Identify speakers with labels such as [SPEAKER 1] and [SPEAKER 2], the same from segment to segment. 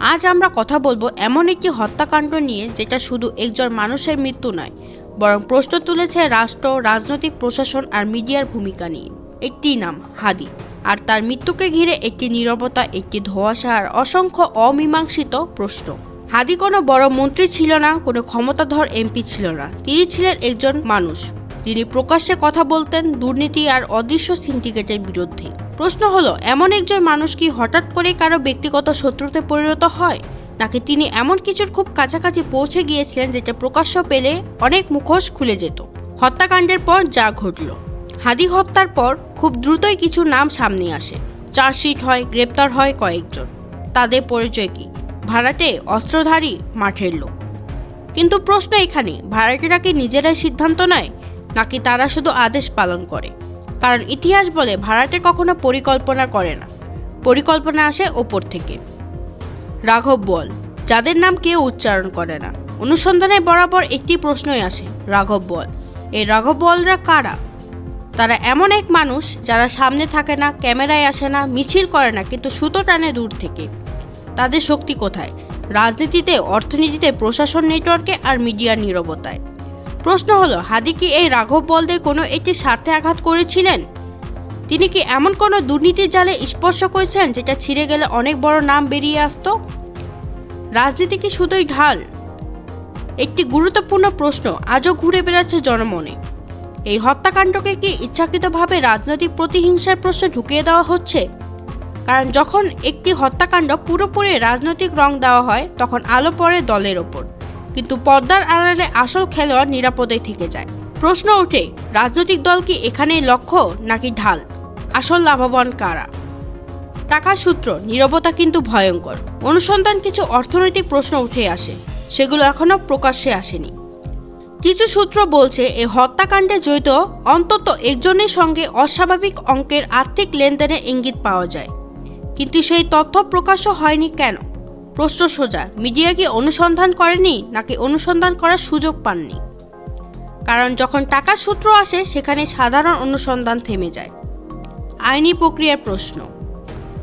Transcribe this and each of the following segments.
[SPEAKER 1] আজ আমরা কথা বলব এমন একটি হত্যাকাণ্ড নিয়ে যেটা শুধু একজন মানুষের মৃত্যু নয়, বরং প্রশ্ন তুলেছে রাষ্ট্র, রাজনৈতিক প্রশাসন আর মিডিয়ার ভূমিকা নিয়ে। একটি নাম হাদি, আর তার মৃত্যুকে ঘিরে একটি নীরবতা, একটি ধোঁয়াশা আর অসংখ্য অমীমাংসিত প্রশ্ন। হাদি কোনো বড় মন্ত্রী ছিল না, কোনো ক্ষমতাধর এমপি ছিল না। তিনি ছিলেন একজন মানুষ। যিনি প্রকাশ্যে কথা বলতেন দুর্নীতি আর অদৃশ্য সিন্ডিকেটের বিরুদ্ধে। প্রশ্ন হলো, এমন একজন মানুষ কি হঠাৎ করে কারও ব্যক্তিগত শত্রুতে পরিণত হয়? নাকি তিনি এমন কিছুর খুব কাছাকাছি পৌঁছে গিয়েছিলেন যেটা প্রকাশ্য পেলে অনেক মুখোশ খুলে যেত? হত্যাকাণ্ডের পর যা ঘটল। হাদি হত্যার পর খুব দ্রুতই কিছু নাম সামনে আসে। চার্জশিট হয়, গ্রেপ্তার হয় কয়েকজন। তাদের পরিচয় কি? ভাড়াটে অস্ত্রধারী মাঠের লোক। কিন্তু প্রশ্ন এখানে, ভাড়াটেরা কি নিজেরাই সিদ্ধান্ত নেয়? নাকি তারা শুধু আদেশ পালন করে? কারণ ইতিহাস বলে ভাড়াটে কখনো পরিকল্পনা করে না। পরিকল্পনা আসে ওপর থেকে। রাঘব বল, যাদের নাম কেউ উচ্চারণ করে না। অনুসন্ধানে বরাবর একটি প্রশ্নই আসে, রাঘব বল, এই রাঘব বলরা কারা? তারা এমন এক মানুষ যারা সামনে থাকে না, ক্যামেরায় আসে না, মিছিল করে না, কিন্তু সুতো টানে দূর থেকে। তাদের শক্তি কোথায়? রাজনীতিতে, অর্থনীতিতে, প্রশাসন নেটওয়ার্কে আর মিডিয়ার নীরবতায়। প্রশ্ন হলো, হাদি কি এই রাঘব বলদের কোনো একটি স্বার্থে আঘাত করেছিলেন? তিনি কি এমন কোনো দুর্নীতির জালে স্পর্শ করেছেন যেটা ছিঁড়ে গেলে অনেক বড় নাম বেরিয়ে আসতো? রাজনীতি কি শুধুই ঢাল? একটি গুরুত্বপূর্ণ প্রশ্ন আজও ঘুরে বেড়াচ্ছে জনমনে। এই হত্যাকাণ্ডকে কি ইচ্ছাকৃতভাবে রাজনৈতিক প্রতিহিংসার প্রশ্নে ঢুকিয়ে দেওয়া হচ্ছে? কারণ যখন একটি হত্যাকাণ্ড পুরোপুরি রাজনৈতিক রং দেওয়া হয়, তখন আলো পড়ে দলের ওপর। কিন্তু পর্দার আড়ালে আসল খেলোয়াড় নিরাপদে থেকে যায়। প্রশ্ন ওঠে, রাজনৈতিক দল কি এখানেই লক্ষ্য নাকি ঢাল? আসল লাভবান কারা? টাকার সূত্র, নীরবতা কিন্তু ভয়ঙ্কর। অনুসন্ধান কিছু অর্থনৈতিক প্রশ্ন উঠে আসে, সেগুলো এখনও প্রকাশ্যে আসেনি। কিছু সূত্র বলছে এই হত্যাকাণ্ডে জড়িত অন্তত একজনের সঙ্গে অস্বাভাবিক অঙ্কের আর্থিক লেনদেনের ইঙ্গিত পাওয়া যায়। কিন্তু সেই তথ্য প্রকাশ্য হয়নি কেন? প্রশ্ন সোজা, মিডিয়া কি অনুসন্ধান করেনি নাকি অনুসন্ধান করার সুযোগ পাননি? কারণ যখন টাকার সূত্র আসে, সেখানে সাধারণ অনুসন্ধান থেমে যায়। আইনি প্রক্রিয়ার প্রশ্ন।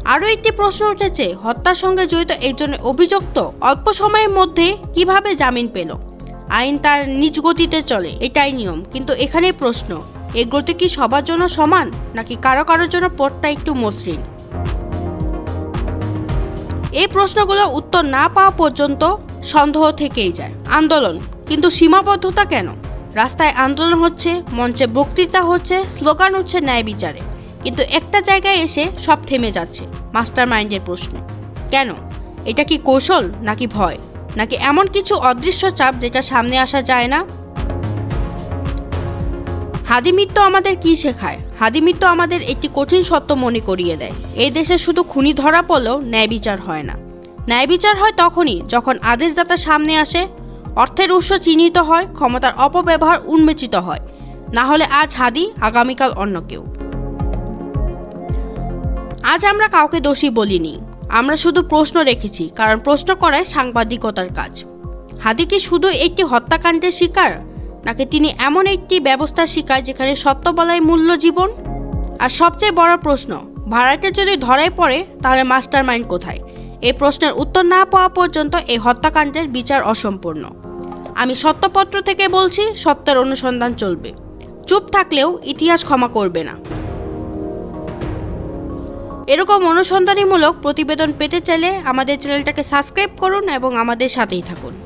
[SPEAKER 1] আরও একটি প্রশ্ন উঠেছে, হত্যার সঙ্গে জড়িত একজনের অভিযুক্ত অল্প সময়ের মধ্যে কীভাবে জামিন পেল? আইন তার নিজ গতিতে চলে, এটাই নিয়ম। কিন্তু এখানে প্রশ্ন এই গতি কি সবার জন্য সমান নাকি কারও কারোর জন্য পথটা একটু মসৃণ? এই প্রশ্নগুলোর উত্তর না পাওয়া পর্যন্ত সন্দেহ থেকেই যায়। আন্দোলন, কিন্তু সীমাবদ্ধতা কেন? রাস্তায় আন্দোলন হচ্ছে, মঞ্চে বক্তৃতা হচ্ছে, স্লোগান হচ্ছে ন্যায় বিচারে। কিন্তু একটা জায়গায় এসে সব থেমে যাচ্ছে মাস্টার মাইন্ডের প্রশ্নে। কেন? এটা কি কৌশল নাকি ভয়? নাকি এমন কিছু অদৃশ্য চাপ যেটা সামনে আসা যায় না? হাদিমিত্য আমাদের কি শেখায়? হাদিমিত্য আমাদের একটি কঠিন সত্য মনে করিয়ে দেয়। এই দেশে শুধু খুনি ধরা পড়লেও ন্যায় বিচার হয় না। ন্যায় বিচার হয় তখনই যখন আদেশদাতা সামনে আসে, অর্থের উৎস চিহ্নিত হয়, ক্ষমতার অপব্যবহার উন্মোচিত হয়। না হলে আজ হাদি, আগামীকাল অন্য কেউ। আজ আমরা কাউকে দোষী বলিনি। আমরা শুধু প্রশ্ন রেখেছি, কারণ প্রশ্ন করায় সাংবাদিকতার কাজ। হাদি কি শুধু একটি হত্যাকাণ্ডের শিকার? নাকি তিনি এমন একটি ব্যবস্থা শিকার যেখানে সত্য বলাই মূল্য জীবন? আর সবচেয়ে বড় প্রশ্ন, ভাড়াটে যদি ধরাই পড়ে, তাহলে মাস্টার মাইন্ড কোথায়? এই প্রশ্নের উত্তর না পাওয়া পর্যন্ত এই হত্যাকাণ্ডের বিচার অসম্পূর্ণ। আমি সত্যপত্র থেকে বলছি, সত্যের অনুসন্ধান চলবে। চুপ থাকলেও ইতিহাস ক্ষমা করবে না। এরকম অনুসন্ধানীমূলক প্রতিবেদন পেতে চাইলে আমাদের চ্যানেলটাকে সাবস্ক্রাইব করুন এবং আমাদের সাথেই থাকুন।